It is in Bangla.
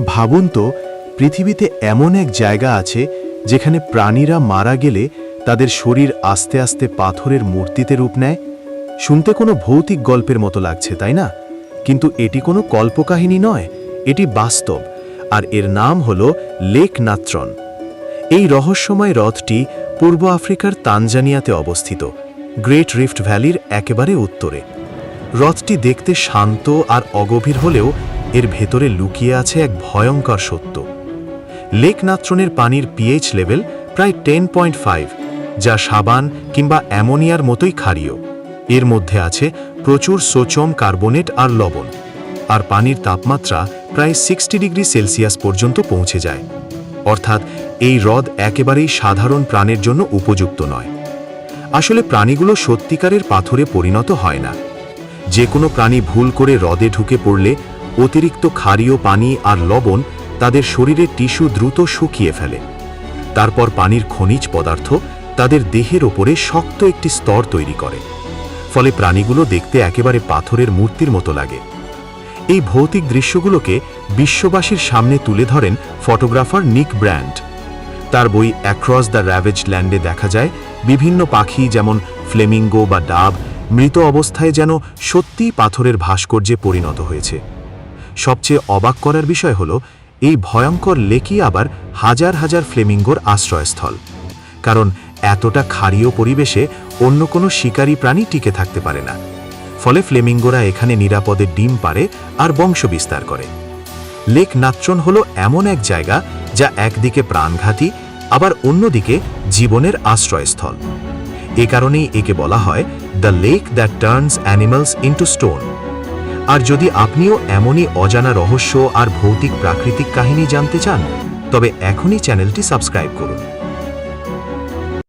ভাবুন তো, পৃথিবীতে এমন এক জায়গা আছে যেখানে প্রাণীরা মারা গেলে তাদের শরীর আস্তে আস্তে পাথরের মূর্তিতে রূপ নেয়। শুনতে কোনো ভৌতিক গল্পের মতো লাগছে, তাই না? কিন্তু এটি কোনো কল্পকাহিনী নয়, এটি বাস্তব, আর এর নাম হল লেক নাত্রন। এই রহস্যময় হ্রদটি পূর্ব আফ্রিকার তানজানিয়াতে অবস্থিত, গ্রেট রিফট ভ্যালির একেবারে উত্তরে। হ্রদটি দেখতে শান্ত আর অগভীর হলেও এর ভেতরে লুকিয়ে আছে এক ভয়ঙ্কর সত্য। লেক নাত্রনের পানির পিএইচ লেভেল প্রায় টেন পয়েন্ট ফাইভ যা সাবান কিংবা অ্যামোনিয়ার মতোই ক্ষারীয়। এর মধ্যে আছে প্রচুর সোচম কার্বনেট আর লবণ, আর পানির তাপমাত্রা প্রায় সিক্সটি ডিগ্রি সেলসিয়াস পর্যন্ত পৌঁছে যায়। অর্থাৎ এই হ্রদ একেবারেই সাধারণ প্রাণের জন্য উপযুক্ত নয়। আসলে প্রাণীগুলো সত্যিকারের পাথরে পরিণত হয় না। যে কোনো প্রাণী ভুল করে হ্রদে ঢুকে পড়লে অতিরিক্ত ক্ষারীয় পানি আর লবণ তাদের শরীরের টিস্যু দ্রুত শুকিয়ে ফেলে। তারপর পানির খনিজ পদার্থ তাদের দেহের ওপরে শক্ত একটি স্তর তৈরি করে। ফলে প্রাণীগুলো দেখতে একেবারে পাথরের মূর্তির মতো লাগে। এই ভৌতিক দৃশ্যগুলোকে বিশ্ববাসীর সামনে তুলে ধরেন ফটোগ্রাফার নিক ব্র্যান্ড। তার বই অ্যাক্রস দ্য র্যাভেজ ল্যান্ডে দেখা যায়, বিভিন্ন পাখি যেমন ফ্লেমিঙ্গো বা ডাব মৃত অবস্থায় যেন সত্যিই পাথরের ভাস্কর্যে পরিণত হয়েছে। সবচেয়ে অবাক করার বিষয় হল, এই ভয়ঙ্কর লেকই আবার হাজার হাজার ফ্লেমিঙ্গোর আশ্রয়স্থল। কারণ এতটা ক্ষারীয় পরিবেশে অন্য কোনো শিকারী প্রাণী টিকে থাকতে পারে না। ফলে ফ্লেমিঙ্গোরা এখানে নিরাপদে ডিম পারে আর বংশ বিস্তার করে। লেক নাত্রন হল এমন এক জায়গা যা একদিকে প্রাণঘাতী, আবার অন্যদিকে জীবনের আশ্রয়স্থল। এ কারণেই একে বলা হয় the lake that turns animals into stone আর যদি আপনিও এমনই অজানা রহস্য আর ভৌতিক প্রাকৃতিক কাহিনী জানতে চান, তবে এখনই চ্যানেলটি সাবস্ক্রাইব করুন।